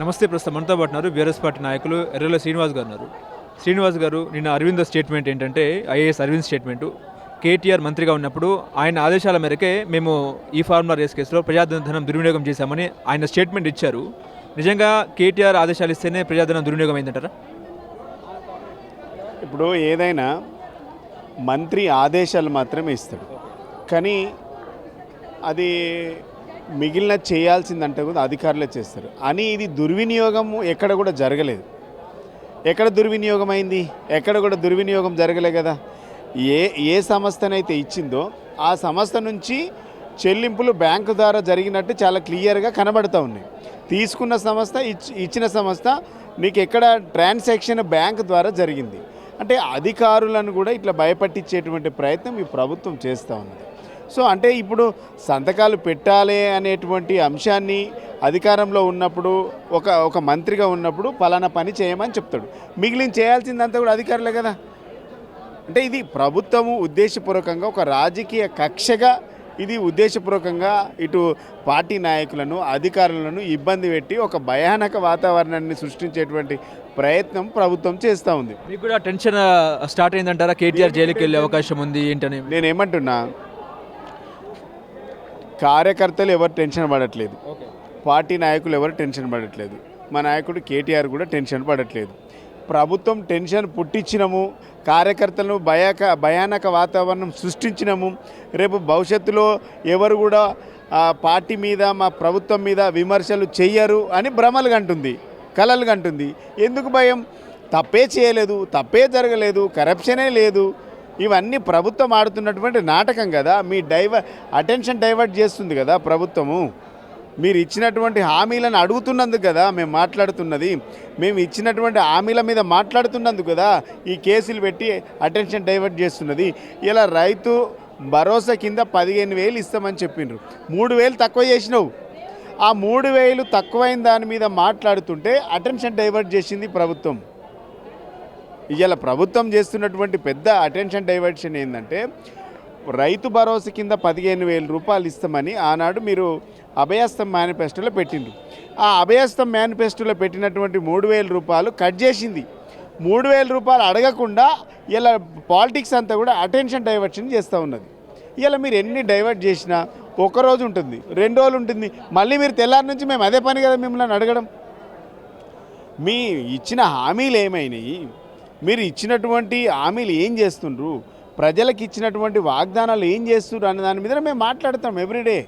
నమస్తే ప్రస్తుతం మనతో పాటు ఉన్నారు బీఆర్ఎస్ పార్టీ నాయకులు ఎర్రల శ్రీనివాస్ గారు ఉన్నారు. శ్రీనివాస్ గారు నిన్న అరవింద్ స్టేట్మెంట్ ఏంటంటే ఐఏఎస్ అరవింద్ స్టేట్మెంట్. కేటీఆర్ మంత్రిగా ఉన్నప్పుడు ఆయన ఆదేశాల మేరకే మేము ఈ ఫార్ములా రేస్ కేసులో ప్రజాధనం దుర్వినియోగం చేశామని ఆయన స్టేట్మెంట్ ఇచ్చారు. నిజంగా కేటీఆర్ ఆదేశాలు ఇస్తేనే ప్రజాధనం దుర్వినియోగం అయిందంటారా? ఇప్పుడు ఏదైనా మంత్రి ఆదేశాలు మాత్రమే ఇస్తాడు. కానీ అది మిగిలిన చేయాల్సిందంటే కూడా అధికారులే చేస్తారు. అని ఇది దుర్వినియోగం ఎక్కడ కూడా జరగలేదు. ఎక్కడ దుర్వినియోగం అయింది ఎక్కడ కూడా దుర్వినియోగం జరగలే కదా. ఏ ఏ సంస్థనైతే ఇచ్చిందో ఆ సంస్థ నుంచి చెల్లింపులు బ్యాంకు ద్వారా జరిగినట్టు చాలా క్లియర్గా కనబడుతూ ఉన్నాయి. తీసుకున్న సంస్థ ఇచ్చిన సంస్థ నీకు ఎక్కడ ట్రాన్సాక్షన్ బ్యాంక్ ద్వారా జరిగింది. అంటే అధికారులను కూడా ఇట్లా భయపట్టించేటువంటి ప్రయత్నం ఈ ప్రభుత్వం చేస్తూ ఉన్నది. సో అంటే ఇప్పుడు సంతకాలు పెట్టాలి అనేటువంటి అంశాన్ని అధికారంలో ఉన్నప్పుడు ఒక ఒక మంత్రిగా ఉన్నప్పుడు పలానా పని చేయమని చెప్తాడు. మిగిలిన చేయాల్సిందంతా కూడా అధికారులే కదా. అంటే ఇది ప్రభుత్వము ఉద్దేశపూర్వకంగా ఒక రాజకీయ కక్షగా ఇది ఉద్దేశపూర్వకంగా ఇటు పార్టీ నాయకులను అధికారులను ఇబ్బంది పెట్టి ఒక భయానక వాతావరణాన్ని సృష్టించేటువంటి ప్రయత్నం ప్రభుత్వం చేస్తూ ఉంది. మీకు కూడా టెన్షన్ స్టార్ట్ అయిందంటారా? కేటీఆర్ జైలుకి వెళ్ళే అవకాశం ఉంది ఏంటని? నేనేమంటున్నా కార్యకర్తలు ఎవరు టెన్షన్ పడట్లేదు. పార్టీ నాయకులు ఎవరు టెన్షన్ పడట్లేదు. మా నాయకుడు కేటీఆర్ కూడా టెన్షన్ పడట్లేదు. ప్రభుత్వం టెన్షన్ పుట్టించినము కార్యకర్తలను భయాక భయానక వాతావరణం సృష్టించినము. రేపు భవిష్యత్తులో ఎవరు కూడా పార్టీ మీద మా ప్రభుత్వం మీద విమర్శలు చెయ్యరు అని భ్రమలు కంటుంది కలలు కంటుంది. ఎందుకు భయం? తప్పే చేయలేదు తప్పే జరగలేదు కరప్షనే లేదు. ఇవన్నీ ప్రభుత్వం ఆడుతున్నటువంటి నాటకం కదా. మీ డైవ అటెన్షన్ డైవర్ట్ చేస్తుంది కదా ప్రభుత్వము. మీరు ఇచ్చినటువంటి హామీలను అడుగుతున్నందుకు కదా మేము మాట్లాడుతున్నది. మేము ఇచ్చినటువంటి హామీల మీద మాట్లాడుతున్నందుకు కదా ఈ కేసులు పెట్టి అటెన్షన్ డైవర్ట్ చేస్తున్నది. ఇలా రైతు భరోసా కింద పదిహేను వేలు ఇస్తామని చెప్పిండ్రు మూడు వేలు తక్కువ చేసినావు. ఆ మూడు వేలు తక్కువైన దాని మీద మాట్లాడుతుంటే అటెన్షన్ డైవర్ట్ చేసింది ప్రభుత్వం. ఇవాళ ప్రభుత్వం చేస్తున్నటువంటి పెద్ద అటెన్షన్ డైవర్షన్ ఏంటంటే రైతు భరోసా కింద పదిహేను వేల రూపాయలు ఇస్తామని ఆనాడు మీరు అభయస్థం మేనిఫెస్టోలో పెట్టిండ్రు. ఆ అభయస్థం మేనిఫెస్టోలో పెట్టినటువంటి మూడు వేల రూపాయలు కట్ చేసింది. మూడు వేల రూపాయలు అడగకుండా ఇలా పాలిటిక్స్ అంతా కూడా అటెన్షన్ డైవర్షన్ చేస్తూ ఉన్నది. ఇలా మీరు ఎన్ని డైవర్ట్ చేసినా ఒక రోజు ఉంటుంది రెండు రోజులు ఉంటుంది మళ్ళీ మీరు తెల్లారి నుంచి మేము అదే పని కదా మిమ్మల్ని అడగడం. మీ ఇచ్చిన హామీలు ఏమైనాయి? మీరు ఇచ్చినటువంటి హామీలు ఏం చేస్తుండ్రు? ప్రజలకు ఇచ్చినటువంటి వాగ్దానాలు ఏం చేస్తున్నారు అనే దాని మీద మేము మాట్లాడతాం ఎవ్రీడే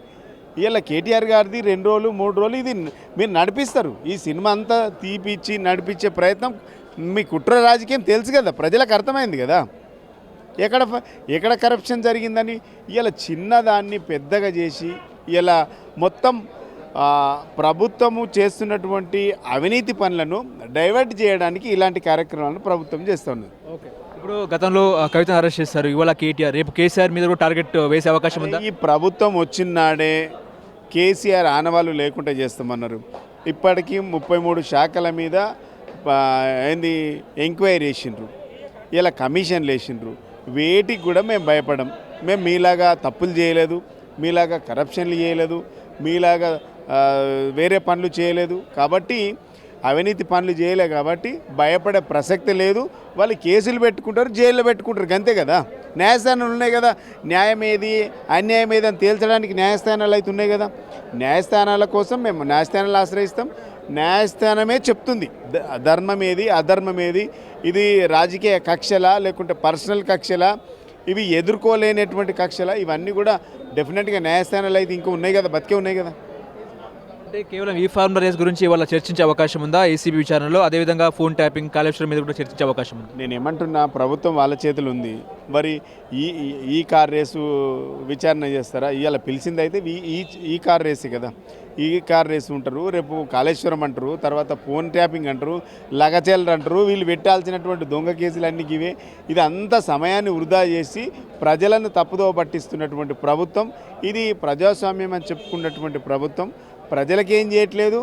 ఇలా కేటీఆర్ గారిది రెండు రోజులు మూడు రోజులు ఇది మీరు నడిపిస్తారు. ఈ సినిమా అంతా తీపిచ్చి నడిపించే ప్రయత్నం మీ కుట్ర రాజకీయం తెలుసు కదా ప్రజలకు అర్థమైంది కదా. ఎక్కడ ఎక్కడ కరప్షన్ జరిగిందని ఇలా చిన్నదాన్ని పెద్దగా చేసి ఇలా మొత్తం ప్రభుత్వము చేస్తున్నటువంటి అవినీతి పనులను డైవర్ట్ చేయడానికి ఇలాంటి కార్యక్రమాలను ప్రభుత్వం చేస్తున్నది ఓకే. ఇప్పుడు గతంలో కవితను అరెస్ట్ చేస్తారు ఇవాళ కేటీఆర్. రేపు కేసీఆర్ మీద కూడా టార్గెట్ వేసే అవకాశం ఉందా? ఈ ప్రభుత్వం వచ్చినాడే కేసీఆర్ ఆనవాళ్ళు లేకుండా చేస్తామన్నారు. ఇప్పటికీ ముప్పై మూడు శాఖల మీద ఏంది ఎంక్వైరీ చేసిండ్రు. ఇలా కమిషన్లు వేసిండ్రు. వేటికి కూడా మేము భయపడం. మేము మీలాగా తప్పులు చేయలేదు. మీలాగా కరప్షన్లు చేయలేదు. మీలాగా వేరే పనులు చేయలేదు కాబట్టి అవినీతి పనులు చేయలే కాబట్టి భయపడే ప్రసక్తి లేదు. వాళ్ళు కేసులు పెట్టుకుంటారు జైల్లో పెట్టుకుంటారు అంతే కదా. న్యాయస్థానాలు ఉన్నాయి కదా. న్యాయం ఏది అన్యాయం ఏది అని తేల్చడానికి న్యాయస్థానాలు అయితే ఉన్నాయి కదా. న్యాయస్థానాల కోసం మేము న్యాయస్థానాలు ఆశ్రయిస్తాం. న్యాయస్థానమే చెప్తుంది. ధర్మం ఏది అధర్మం ఏది ఇది రాజకీయ కక్షలా లేకుంటే పర్సనల్ కక్షలా ఇవి ఎదుర్కోలేనటువంటి కక్షలా ఇవన్నీ కూడా డెఫినెట్గా న్యాయస్థానాలు అయితే ఇంకా ఉన్నాయి కదా బతికే ఉన్నాయి కదా. అంటే కేవలం ఈ ఫార్ములా రేస్ గురించి ఇవాళ చర్చించే అవకాశం ఉందా? ఏసీబీ విచారణలో అదేవిధంగా ఫోన్ ట్యాపింగ్ కాలేశ్వరం మీద కూడా చర్చించే అవకాశం ఉంది. నేను ఏమంటున్నా ప్రభుత్వం వాళ్ళ చేతులు ఉంది. మరి ఈ ఈ- కార్ రేసు విచారణ చేస్తారా? ఇవాళ పిలిచింది అయితే ఈ ఈ ఈ కార్ రేసే కదా. ఈ కార్ రేసు ఉంటారు రేపు కాళేశ్వరం అంటారు తర్వాత ఫోన్ ట్యాపింగ్ అంటారు లగచేలరు అంటారు వీళ్ళు పెట్టాల్సినటువంటి దొంగ కేసులు అన్నీ ఇవే. ఇది అంత సమయాన్ని వృధా చేసి ప్రజలను తప్పుదో పట్టిస్తున్నటువంటి ప్రభుత్వం. ఇది ప్రజాస్వామ్యం అని చెప్పుకున్నటువంటి ప్రభుత్వం. ప్రజలకి ఏం చేయట్లేదు?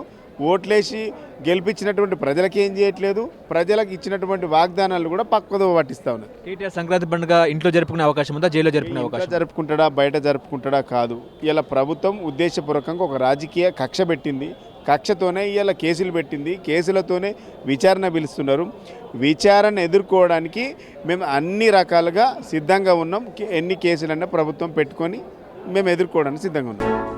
ఓట్లేసి గెలిపించినటువంటి ప్రజలకి ఏం చేయట్లేదు? ప్రజలకు ఇచ్చినటువంటి వాగ్దానాలు కూడా పక్కదో పట్టిస్తా ఉన్నారు. కేటీఆర్ సంక్రాంతి పండుగ ఇంట్లో జరుపుకునే అవకాశం ఉందా? జైల్లో జరుపుకునే అవకాశం జరుపుకుంటాడా? బయట జరుపుకుంటాడా? కాదు. ఇలా ప్రభుత్వం ఉద్దేశపూర్వకంగా ఒక రాజకీయ కక్ష పెట్టింది. కక్షతోనే ఇవాళ కేసులు పెట్టింది. కేసులతోనే విచారణ పిలుస్తున్నారు. విచారణ ఎదుర్కోవడానికి మేము అన్ని రకాలుగా సిద్ధంగా ఉన్నాం. ఎన్ని కేసులన్నా ప్రభుత్వం పెట్టుకొని మేము ఎదుర్కోవడానికి సిద్ధంగా ఉన్నాం.